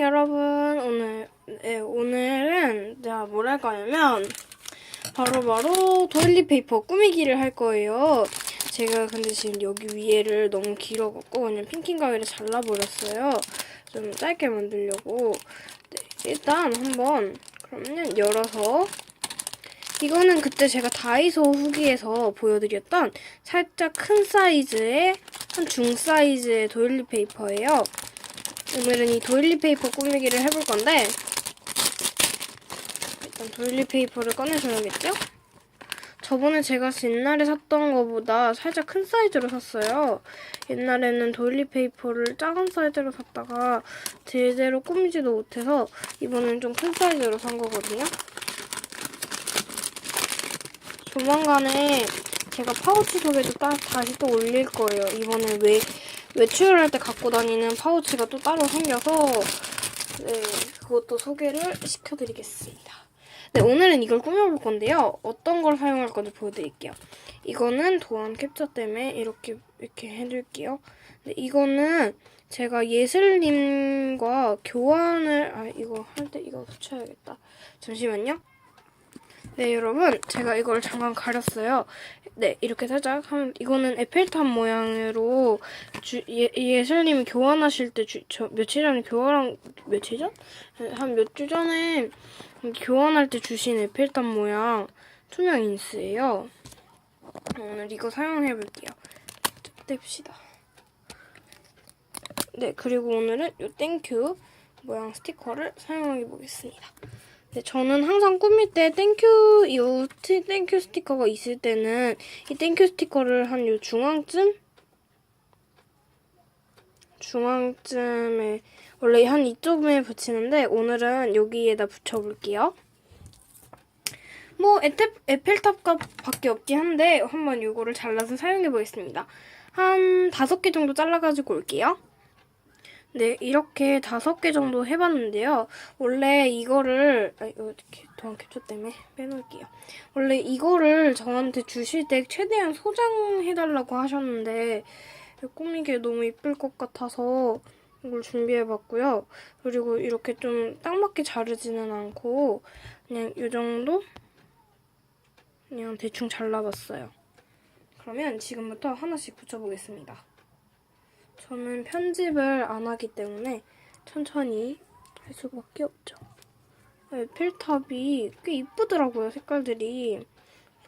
여러분 오늘 네, 오늘은 제가 뭘 할 거냐면 바로 바로 도일리 페이퍼 꾸미기를 할 거예요. 제가 근데 지금 여기 위에를 너무 길어갖고 그냥 핑킹 가위를 잘라버렸어요. 좀 짧게 만들려고 네, 일단 한번 그러면 열어서 이거는 그때 제가 다이소 후기에서 보여드렸던 살짝 큰 사이즈의 한 중 사이즈의 도일리 페이퍼예요. 오늘은 이 도일리 페이퍼 꾸미기를 해볼 건데 일단 도일리 페이퍼를 꺼내줘야겠죠? 저번에 제가 옛날에 샀던 거보다 살짝 큰 사이즈로 샀어요. 옛날에는 도일리 페이퍼를 작은 사이즈로 샀다가 제대로 꾸미지도 못해서 이번엔 좀 큰 사이즈로 산 거거든요. 조만간에 제가 파우치 소개도 따, 다시 또 올릴 거예요. 이번에 외, 외출을 할때 갖고 다니는 파우치가 또 따로 생겨서 네, 그것도 소개를 시켜드리겠습니다. 네, 오늘은 이걸 꾸며볼 건데요. 어떤 걸 사용할 건지 보여드릴게요. 이거는 도안 캡처 때문에 이렇게 이렇게 해둘게요. 네, 이거는 제가 예슬님과 교환을 아 이거 할 때 이거 붙여야겠다. 잠시만요. 네, 여러분, 제가 이걸 잠깐 가렸어요. 네, 이렇게 살짝 하면 이거는 에펠탑 모양으로 주, 예, 예슬님이 교환하실 때 주, 저 며칠 전에 교환한 며칠 전? 한 몇 주 전에 교환할 때 주신 에펠탑 모양 투명 인스예요. 오늘 이거 사용해 볼게요. 뗍시다. 네, 그리고 오늘은 요 땡큐 모양 스티커를 사용해 보겠습니다. 네, 저는 항상 꾸밀 때 땡큐 이 티- 땡큐 스티커가 있을 때는 이 땡큐 스티커를 한 요 중앙쯤 중앙쯤에 원래 한 이쪽에 붙이는데 오늘은 여기에다 붙여볼게요. 뭐 에테, 에펠탑 값밖에 없긴 한데 한번 이거를 잘라서 사용해 보겠습니다. 한 다섯 개 정도 잘라가지고 올게요. 네, 이렇게 다섯 개 정도 해봤는데요. 원래 이거를, 아, 이거 도안 캡처 때문에 빼놓을게요. 원래 이거를 저한테 주실 때 최대한 소장해달라고 하셨는데, 꾸미기 너무 이쁠 것 같아서 이걸 준비해봤고요. 그리고 이렇게 좀 딱 맞게 자르지는 않고, 그냥 이 정도? 그냥 대충 잘라봤어요. 그러면 지금부터 하나씩 붙여보겠습니다. 저는 편집을 안 하기 때문에 천천히 할 수밖에 없죠. 네, 필탑이 꽤 이쁘더라고요, 색깔들이.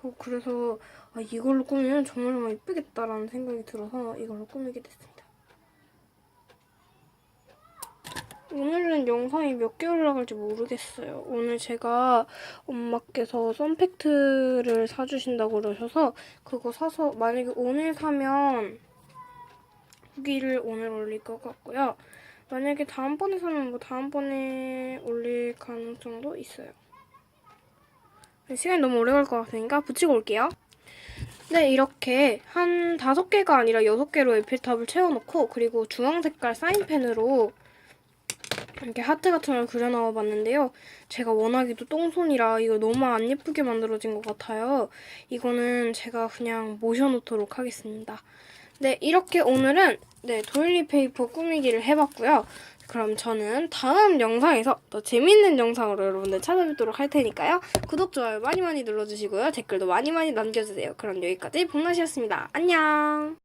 저 그래서 아, 이걸로 꾸미면 정말 정말 이쁘겠다라는 생각이 들어서 이걸로 꾸미게 됐습니다. 오늘은 영상이 몇 개 올라갈지 모르겠어요. 오늘 제가 엄마께서 썬팩트를 사주신다고 그러셔서 그거 사서 만약에 오늘 사면 후기를 오늘 올릴 것 같고요. 만약에 다음번에 사면 뭐 다음번에 올릴 가능성도 있어요. 시간이 너무 오래 걸 것 같으니까 붙이고 올게요. 네, 이렇게 한 다섯 개가 아니라 여섯 개로 에필탑을 채워놓고 그리고 주황 색깔 사인펜으로 이렇게 하트 같은 걸 그려 넣어 봤는데요. 제가 워낙에도 똥손이라 이거 너무 안 예쁘게 만들어진 것 같아요. 이거는 제가 그냥 모셔놓도록 하겠습니다. 네, 이렇게 오늘은 네, 도일리 페이퍼 꾸미기를 해봤고요. 그럼 저는 다음 영상에서 더 재밌는 영상으로 여러분들 찾아뵙도록 할 테니까요. 구독, 좋아요 많이 많이 눌러주시고요. 댓글도 많이 많이 남겨주세요. 그럼 여기까지 복나시였습니다. 안녕!